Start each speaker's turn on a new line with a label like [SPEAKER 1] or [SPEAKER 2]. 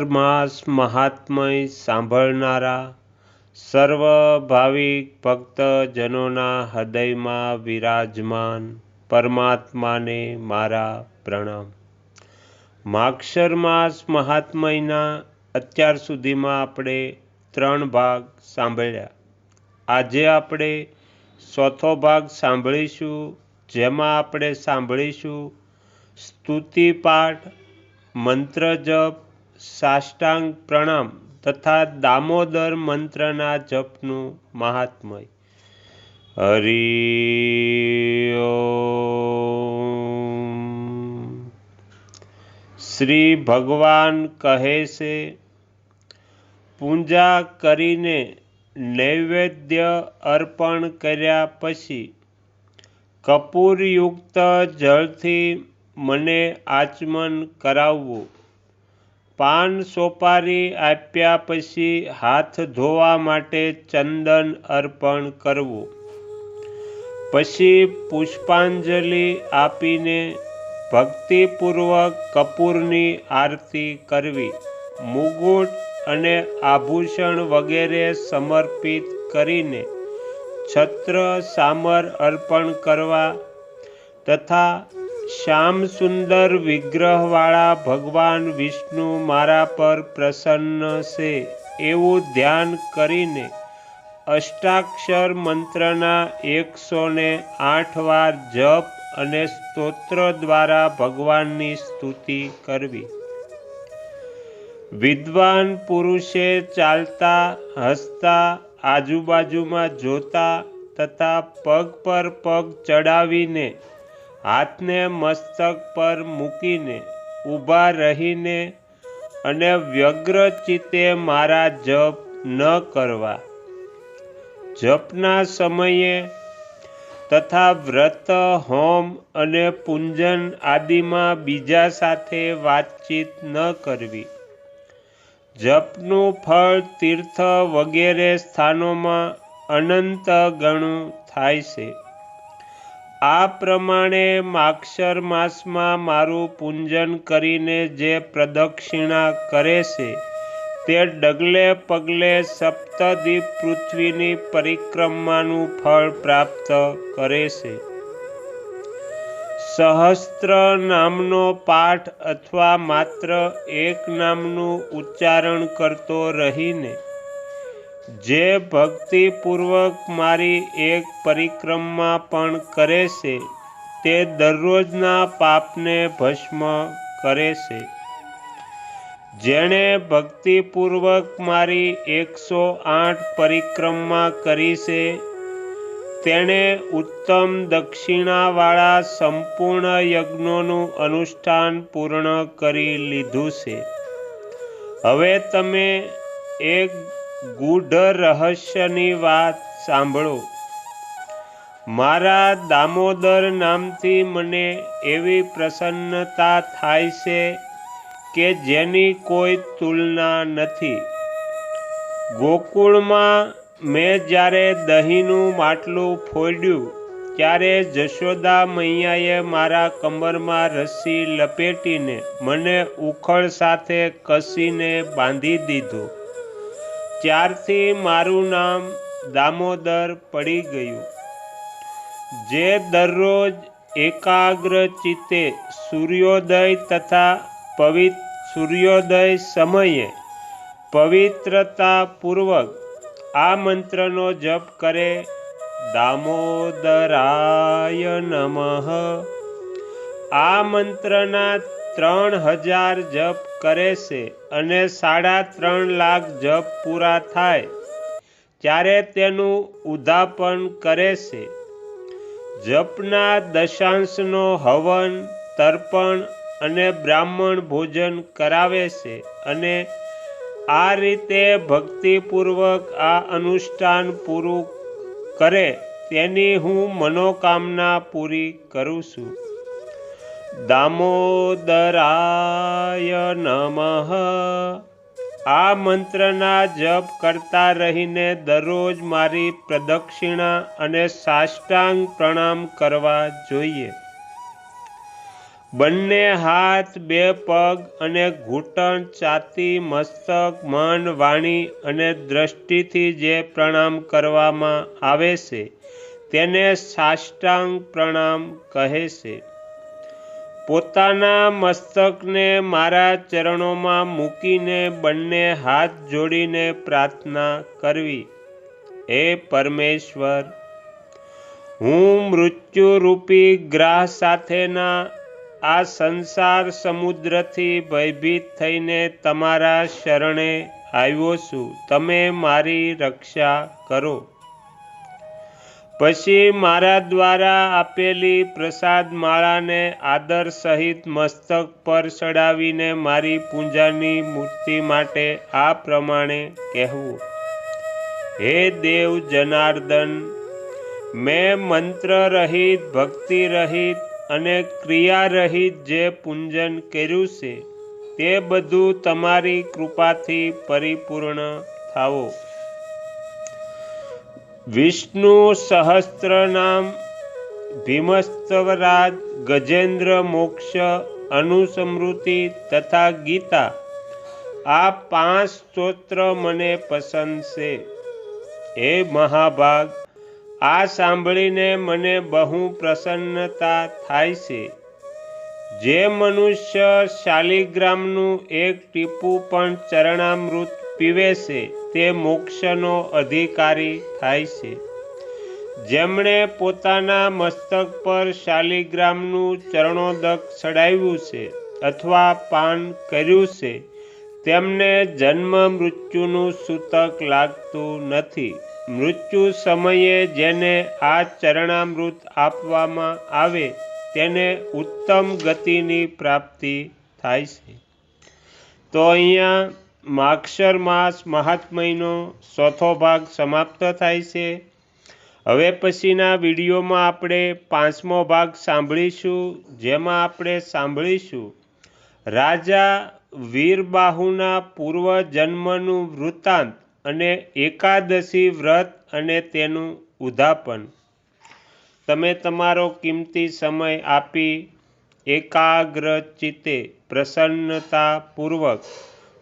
[SPEAKER 1] માક્ષર માસ મહાત્મય સાંભળનારા સર્વ ભાવિક ભક્તજનોના હૃદયમાં વિરાજમાન પરમાત્માને મારા પ્રણામ. માક્ષર માસ મહાત્મયના અત્યાર સુધીમાં આપણે ત્રણ ભાગ સાંભળ્યા. આજે આપણે ચોથો ભાગ સાંભળીશું, જેમાં આપણે સાંભળીશું સ્તુતિ પાઠ, મંત્ર જપ સાષ્ટાંગ પ્રણામ તથા દામોદર મંત્રના જપનું મહાત્મય. હરિ શ્રી ભગવાન કહે છે, પૂજા કરીને નૈવેદ્ય અર્પણ કર્યા પછી કપૂરયુક્ત જળથી મને આચમન કરાવવું. પાન સોપારી આપ્યા પછી હાથ ધોવા માટે ચંદન અર્પણ કરવું. પછી પુષ્પાંજલિ આપીને ભક્તિપૂર્વક કપૂરની આરતી કરવી, મુગુટ અને આભૂષણ વગેરે સમર્પિત કરીને છત્ર સામર અર્પણ કરવા તથા શ્યામ સુંદર વિગ્રહવાળા ભગવાન વિષ્ણુ મારા પર પ્રસન્ન છે. એવું ધ્યાન કરીને અષ્ટાક્ષર મંત્રના એકસો ને આઠ વાર જપ અને સ્તોત્ર દ્વારા ભગવાનની સ્તુતિ કરવી. વિદ્વાન પુરુષે ચાલતા, હસતા, આજુબાજુમાં જોતા તથા પગ પર પગ ચડાવીને હાથને મસ્તક પર મૂકીને ઊભા રહીને અને વ્યગ્ર ચિત્તે મારા જપ ન કરવા. જપના સમયે તથા વ્રત, હોમ અને પૂંજન આદિમાં બીજા સાથે વાતચીત ન કરવી. જપનું ફળ તીર્થ વગેરે સ્થાનોમાં અનંત ગણું થાય છે. આ પ્રમાણે માક્ષર માસમાં મારું પૂંજન કરીને જે પ્રદક્ષિણા કરે છે, તે ડગલે પગલે સપ્તદીપ પૃથ્વીની પરિક્રમાનું ફળ પ્રાપ્ત કરે છે. સહસ્ત્ર નામનો પાઠ અથવા માત્ર એક નામનું ઉચ્ચારણ કરતો રહીને જે ભક્તિપૂર્વક મારી એક પરિક્રમા પણ કરે છે, તે દરરોજના પાપને ભસ્મ કરે છે. જેણે ભક્તિપૂર્વક મારી એકસો આઠ પરિક્રમા કરી છે, તેણે ઉત્તમ દક્ષિણાવાળા સંપૂર્ણ યજ્ઞોનું અનુષ્ઠાન પૂર્ણ કરી લીધું છે. હવે તમે એક ગૂઢ રહસ્યની વાત સાંભળો. મારા દામોદર નામથી મને એવી પ્રસન્નતા થાય છે કે જેની કોઈ તુલના નથી. ગોકુળમાં મેં જ્યારે દહીંનું માટલું ફોડ્યું, ત્યારે જશોદા મૈયાએ મારા કમરમાં રસી લપેટીને મને ઉખળ સાથે કસીને બાંધી દીધો. ત્યારથી મારું નામ દામોદર પડી ગયું. જે દરરોજ એકાગ્ર ચિત્તે સૂર્યોદય તથા પવિત્ર સૂર્યોદય સમયે પવિત્રતાપૂર્વક આ મંત્રનો જપ કરે, દામોદરાય નમઃ. આ મંત્રના ત્રણ હજાર જપ કરે છે અને સાડા ત્રણ લાખ જપ પૂરા થાય. ત્યારે તેનું ઉદ્ધાપન કરે છે. જપના દશાંશનો હવન, તર્પણ અને બ્રાહ્મણ ભોજન કરાવે છે અને આ રીતે ભક્તિપૂર્વક આ અનુષ્ઠાન પૂરું કરે, તેની હું મનોકામના પૂરી કરું છું. દામોદરાય નમઃ. આ મંત્રના જપ કરતા રહીને દરરોજ મારી પ્રદક્ષિણા અને સાષ્ટાંગ પ્રણામ કરવા જોઈએ. બંને હાથ, બે પગ અને ઘૂંટણ છાતી મસ્તક, મન, વાણી અને દ્રષ્ટિથી જે પ્રણામ કરવામાં આવે છે, તેને સાષ્ટાંગ પ્રણામ કહે છે. પોતાના મસ્તકને મારા ચરણોમાં મૂકીને બંને હાથ જોડીને પ્રાર્થના કરવી. હે પરમેશ્વર, હું મૃત્યુરૂપી ગ્રાહ સાથેના આ સંસાર સમુદ્રથી ભયભીત થઈને તમારા શરણે આવ્યો છું. તમે મારી રક્ષા કરો. પછી મારા દ્વારા આપેલી પ્રસાદ માળાને આદર સહિત મસ્તક પર ચડાવીને મારી પૂજાની મૂર્તિ માટે આ પ્રમાણે કહેવું. હે દેવ જનાર્દન, મેં મંત્ર રહિત, ભક્તિ રહિત અને ક્રિયા રહિત જે પૂજન કર્યું છે, તે બધું તમારી કૃપાથી પરિપૂર્ણ થાવો વિષ્ણુ સહસ્ત્ર નામ ભીમસ્તવરાજ, ગજેન્દ્ર મોક્ષ, અનુસ્મૃતિ તથા ગીતા. આ પાંચ સ્તોત્ર મને પસંદ છે. હે મહાભાગ, આ સાંભળીને મને બહુ પ્રસન્નતા થાય છે. જે મનુષ્ય શાલિગ્રામનું એક ટીપું પણ ચરણામૃત પીવે છે, તે મોક્ષનો અધિકારી થાય છે. જેમણે પોતાના મસ્તક પર શાલિગ્રામનું ચરણોદક ચડાવ્યું છે અથવા પાન કર્યું છે, તેમને જન્મ મૃત્યુનું સૂતક લાગતું નથી. મૃત્યુ સમયે જેને આ ચરણામૃત આપવામાં આવે, તેને ઉત્તમ ગતિની પ્રાપ્તિ થાય છે. તો અહીંયા માક્ષર માસ મહાત્મયનો ચોથો ભાગ સમાપ્ત થાય છે. હવે પછીના વિડીયોમાં આપણે પાંચમો ભાગ સાંભળીશું, જેમાં આપણે સાંભળીશું, રાજા વીરબાહુના પૂર્વ વૃત્તાંત અને એકાદશી વ્રત અને તેનું ઉદાપન તમે તમારો કિંમતી સમય આપી એકાગ્ર ચિત્તે પ્રસન્નતાપૂર્વક